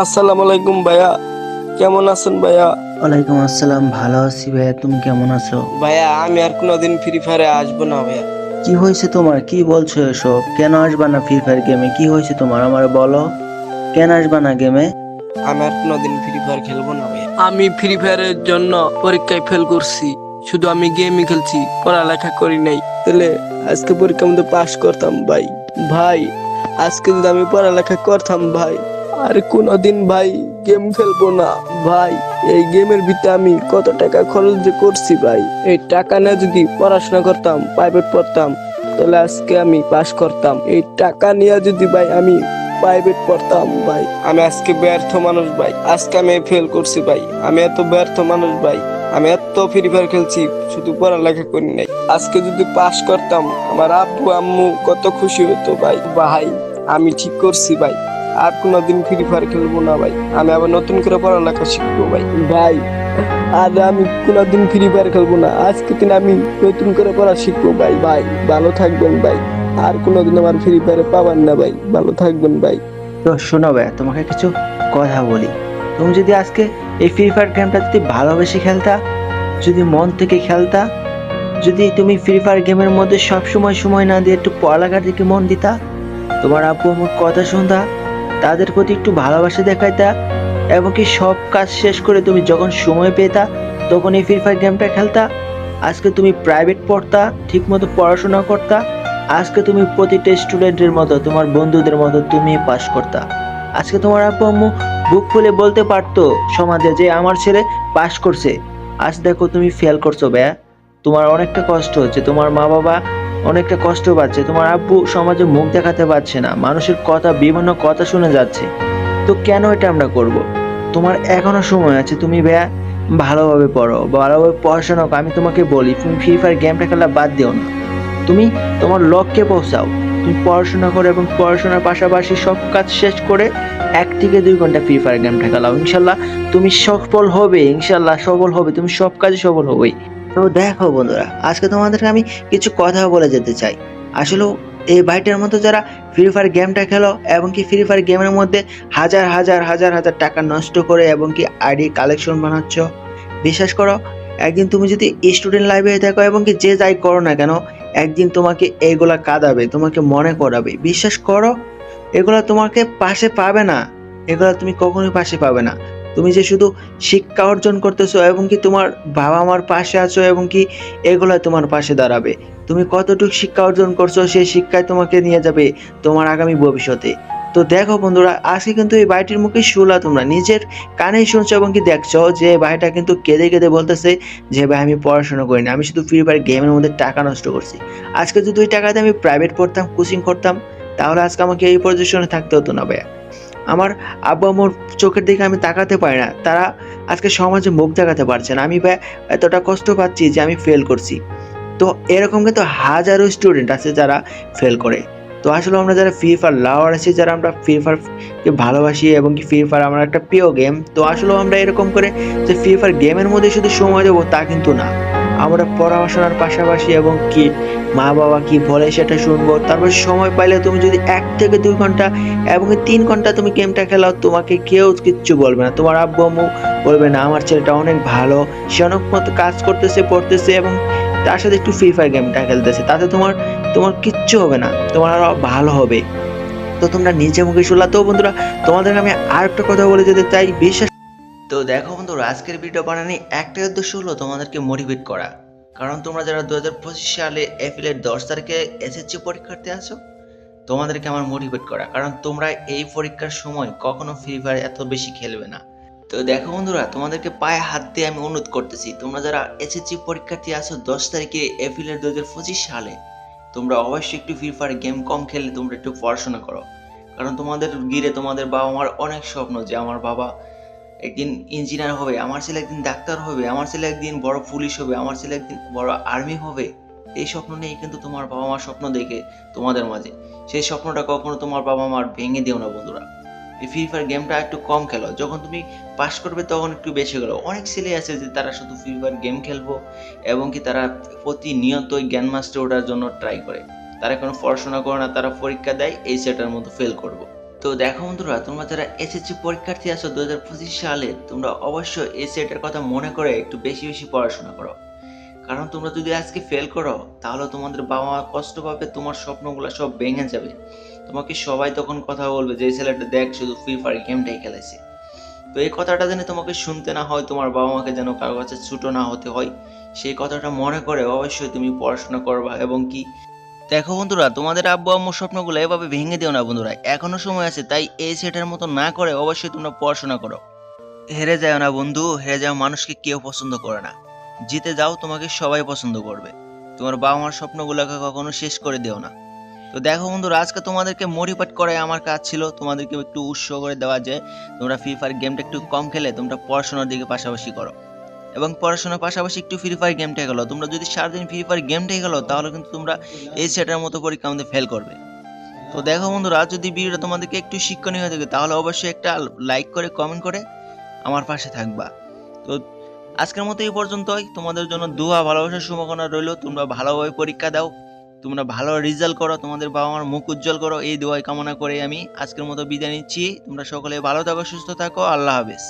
আসসালামু আলাইকুম ভাইয়া। কেমন আছেন ভাইয়া? ওয়ালাইকুম আসসালাম ভালো আছি ভাইয়া তুমি কেমন আছো? ভাইয়া আমি আর কোনোদিন ফ্রি ফায়ারে আসব না ভাইয়া। কি হয়েছে তোমার? কি বলছো এসব? কেন আসবা না ফ্রি ফায়ার গেমে কি হয়েছে তোমার? আমার বলো। কেন আসবা না গেমে আমি আর কোনোদিন ফ্রি ফায়ার খেলব না ভাইয়া। আমি ফ্রি ফায়ারের জন্য পরীক্ষায় ফেল করছি। শুধু আমি গেমই খেলছি পড়ালেখা করি নাই। তাহলে আজকে পরীক্ষা মধ্যে পাশ করতাম ভাই। ভাই আজকে যদি আমি পড়ালেখা করতাম ভাই আর কোনোদিন ভাই গেম খেলব না। ভাই, এই গেমের ভিতরে আমি কত টাকা খরচ যে করছি ভাই। এই টাকা নিয়ে যদি পড়াশোনা করতাম প্রাইভেট পড়তাম, তাহলে আজকে আমি পাশ করতাম। এই টাকা নিয়ে যদি ভাই আমি প্রাইভেট পড়তাম ভাই, আমি আজকে ব্যর্থ মানুষ ভাই। আজকে আমি ফেল করছি ভাই। আমি এত ব্যর্থ মানুষ ভাই। আমি এত ফ্রি ফায়ার খেলছি, শুধু পড়ালেখা করি নাই। আজকে যদি পাশ করতাম, আমার আব্বু, আম্মু কত খুশি হতো ভাই। ভাই, আমি ঠিক করছি ভাই। আর কোনোদিন ফ্রি ফায়ার খেলব না ভাই। আমি আবার নতুন করে পড়ালেখা শিখব ভাই। ভাই আর আমি কোনোদিন ফ্রি ফায়ার খেলব না আজকে দিন আমি নতুন করে পড়া শিখব ভাই। ভাই ভালো থাকবেন ভাই। আর কোনোদিন আমার ফ্রি ফায়ারে পাবেন না ভাই। ভালো থাকবেন ভাই। তো শোনো ভাই তোমাকে কিছু কথা বলি। তুমি যদি আজকে এই ফ্রি ফায়ার গেমটা যদি ভালোবেসে খেলতা যদি মন থেকে খেলতা যদি তুমি ফ্রি ফায়ার গেমের মধ্যে সব সময় সময় না দিয়ে একটু পড়ালেখার দিকে মন দিতা তোমার আব্বু আমার কথা শুনতা তাদের প্রতি একটু ভালোবাসা দেখাইতা এবং কি সব কাজ শেষ করে তুমি যখন সময় পেতা, তখন এই ফ্রি ফায়ার গেমটা খেলতা। আজকে তুমি প্রাইভেট পড়তা ঠিক মতো পড়াশোনা করতা। আজকে তুমি প্রতিটা স্টুডেন্টের মতো, তোমার বন্ধুদের মতো তুমি পাস করতা। আজকে তোমার আব্বু আম্মু বুক খুলে বলতে পারতো সমাজে যে আমার ছেলে পাস করছে। আজ দেখো তুমি ফেল করছ ব্যা তোমার অনেকটা কষ্ট হচ্ছে তোমার মা বাবা অনেকটা কষ্ট পাচ্ছে। তোমার আব্বু সমাজে মুখ দেখাতে পারছে না। মানুষের কথা, বিভিন্ন কথা শুনে যাচ্ছে। তো কেন এটা আমরা করব? তোমার এখনও সময় আছে। তুমি ব্যা ভালোভাবে পড়ো, ভালোভাবে পড়াশোনা। আমি তোমাকে বলি, তুমি ফ্রি ফায়ার গেমটা খেলা বাদ দিও না। তুমি তোমার লক্ষ্যে পৌঁছাও। তুমি পড়াশোনা করো এবং পড়াশোনার পাশাপাশি সব কাজ শেষ করে এক থেকে দুই ঘণ্টা ফ্রি ফায়ার গেমটা খেলাও। ইনশাল্লাহ তুমি সফল হবে, ইনশাল্লাহ সফল হবে। তুমি সব কাজে সফল হবেই। তো দেখো বন্ধুরা, আজকে তোমাদেরকে আমি কিছু কথা বলে যেতে চাই। আসলে এই বাইটের মতো যারা ফ্রি ফায়ার গেমটা খেলো এবং কি ফ্রি ফায়ার গেমের মধ্যে হাজার হাজার হাজার হাজার টাকা নষ্ট করে এবং কি আইডি কালেকশন বানাচ্ছ, বিশ্বাস করো, একদিন তুমি যদি স্টুডেন্ট লাইফে থাকো এবং কি যে যাই করো না কেন, একদিন তোমাকে এইগুলা কাঁদাবে, তোমাকে মনে করাবে। বিশ্বাস করো, এগুলো তোমাকে পাশে পাবে না, এগুলো তুমি কখনোই পাশে পাবে না। তুমি যে শুধু শিক্ষা অর্জন করতেছো এবং কি তোমার বাবা মার পাশে আছো এবং কি এগুলো তোমার পাশে দাঁড়াবে। তুমি কতটুকু শিক্ষা অর্জন করছ সেই শিক্ষায় তোমাকে নিয়ে যাবে তোমার আগামী ভবিষ্যতে। তো দেখো বন্ধুরা, আজকে কিন্তু এই বাড়িটির মুখে শুলা তোমরা। নিজের কানেই শুনছো এবং কি দেখছ যে ভাইটা কিন্তু কেঁদে কেঁদে বলতেছে যে, ভাই, আমি পড়াশোনা করি না আমি শুধু ফ্রি ফায়ার গেমের মধ্যে টাকা নষ্ট করছি। আজকে যদি ওই টাকাতে আমি প্রাইভেট পড়তাম কোচিং করতাম, তাহলে আজকে আমাকে এই পজিশনে থাকতে হতো না, ভাইয়া। আমার আব্বু আম্মুর চোখের দিকে আমি তাকাতে পারি না। তারা আজকে সমাজে মুখ দেখাতে পারছে না। আমি এতটা কষ্ট পাচ্ছি যে আমি ফেল করছি। তো এরকম কিন্তু হাজারো স্টুডেন্ট আছে যারা ফেল করে। তো আসলে আমরা যারা ফ্রি ফায়ার লাভার আছি, যারা আমরা ফ্রি ফায়ারকে ভালোবাসি এবং কি ফ্রি ফায়ার আমার একটা প্রিয় গেম তো আসলেও আমরা এরকম করে যে ফ্রি ফায়ার গেমের মধ্যে শুধু সময় দেবো তা কিন্তু না। আমরা পড়াশোনার পাশাপাশি এবং কি মা বাবা কি বলে সেটা শুনব। তারপর সময় পাইলে তুমি যদি এক থেকে দুই ঘণ্টা এবং তিন ঘণ্টা তুমি গেমটা খেলাও, তোমাকে কেউ কিচ্ছু বলবে না। তোমার আব্বু আম্মু বলবে, না, আমার ছেলেটা অনেক ভালো। সে অনেক মতো কাজ করতেছে, পড়তেছে এবং তার সাথে একটু ফ্রি ফায়ার গেমটা খেলতেছে। তাতে তোমার তোমার কিচ্ছু হবে না। তোমার আরও ভালো হবে। তো তোমরা নিজে মুখে শুনলা। তো বন্ধুরা তোমাদেরকে আমি আর একটা কথা বলে যেতে চাই। বিশ্বাস তো দেখো বন্ধুরা আজকের ভিডিও বানানি একটাই উদ্দেশ্য হলো তোমাদেরকে মোটিভেট করা। কারণ তোমরা যারা দু হাজার পঁচিশ সালে এপ্রিলের দশ তারিখে এসএসসি পরীক্ষার্থী আছো, তোমাদেরকে আমার মোটিভেট করা। কারণ তোমরা এই পরীক্ষার সময় কখনো ফ্রি ফায়ার এত বেশি খেলবে না। তো দেখো বন্ধুরা, তোমাদেরকে পায়ে হাত দিয়ে আমি অনুরোধ করতেছি, তোমরা যারা এসএসসি পরীক্ষার্থী আছো দশ তারিখে এপ্রিলের দু হাজার পঁচিশ সালে, তোমরা অবশ্যই একটু ফ্রি ফায়ার গেম কম খেললে তোমরা একটু পড়াশোনা করো। কারণ তোমাদের গিরে তোমাদের বাবা মার অনেক স্বপ্ন যে আমার বাবা একদিন ইঞ্জিনিয়ার হবে, আমার ছেলে একদিন ডাক্তার হবে, আমার ছেলে একদিন বড় পুলিশ হবে, আমার ছেলে একদিন বড় আর্মি হবে। এই স্বপ্ন নিয়েই কিন্তু তোমার বাবা মার স্বপ্ন দেখে তোমাদের মাঝে। সেই স্বপ্নটা কখনো তোমার বাবা মার ভেঙে দিও না বন্ধুরা। এই ফ্রি ফায়ার গেমটা একটু কম খেলো, যখন তুমি পাস করবে তখন একটু বেশি গেলো অনেক ছেলে আছে যে তারা শুধু ফ্রি ফায়ার গেম খেলব এবং কি তারা প্রতিনিয়তই জ্ঞান মাস্টার ওঠার জন্য ট্রাই করে। তারা কোনো পড়াশোনা করে না, তারা পরীক্ষা দেয়, এই সেটার মতো ফেল করব। তো দেখো বন্ধুরা, তোমরা যারা এসএসসি পরীক্ষার্থী আছো দু হাজার পঁচিশ সালে, তোমরা অবশ্যই এই সেটের কথা মনে করে একটু বেশি বেশি পড়াশোনা করো। কারণ তোমরা যদি আজকে ফেল করো, তাহলে তোমাদের বাবা মা কষ্ট পাবে, তোমার স্বপ্নগুলো সব ভেঙে যাবে। তোমাকে সবাই তখন কথা বলবে যে ছেলেটা দেখ, শুধু ফ্রি ফায়ার গেমটাই খেলেছে। তো এই কথাটা যেন তোমাকে শুনতে না হয়, তোমার বাবা মাকে যেন কারও কাছে ছুটো না হতে হয়, সেই কথাটা মনে করে অবশ্যই তুমি পড়াশোনা করবা এবং কি দেখো বন্ধুরা, তোমাদের আব্বু আম্মুর স্বপ্নগুলো এভাবে ভেঙে দিও না বন্ধুরা। এখনও সময় আছে, তাই এই সেটার মতো না করে অবশ্যই তোমরা পড়াশোনা করো। হেরে যাও না বন্ধু, হেরে যাও মানুষকে কেউ পছন্দ করে না। জিতে যাও, তোমাকে সবাই পছন্দ করবে। তোমার বাবা মার স্বপ্নগুলোকে কখনো শেষ করে দিও না। তো দেখো বন্ধুরা, আজকে তোমাদেরকে মোটিভেট করাই আমার কাজ ছিল। তোমাদেরকে একটু উৎসাহ করে দেওয়া যে, তোমরা ফ্রি ফায়ার গেমটা একটু কম খেলে তোমরা পড়াশোনার দিকে পাশাপাশি করো। এবং পড়াশোনার পাশাপাশি একটু ফ্রি ফায়ার গেমটা খেলো। তোমরা যদি সারাদিন ফ্রি ফায়ার গেমটাই খেলো, তাহলে কিন্তু তোমরা এই সেটার মতো পরীক্ষা আমাদের ফেল করবে। তো দেখো বন্ধুরা যদি ভিডিওটা তোমাদেরকে একটু শিক্ষণীয় হয়ে থাকে, তাহলে অবশ্যই একটা লাইক করে কমেন্ট করে আমার পাশে থাকবা। তো আজকের মতো এই পর্যন্তই। তোমাদের জন্য দুয়া ভালোবাসার শুভকামনা রইল। তোমরা ভালোভাবে পরীক্ষা দাও। তোমরা ভালো রেজাল্ট করো। তোমাদের বাবা মার মুখ উজ্জ্বল করো। এই দোয়াই কামনা করে আমি আজকের মতো বিদায় নিচ্ছি। তোমরা সকলে ভালো থাকো, সুস্থ থাকো। আল্লাহ হাফেজ।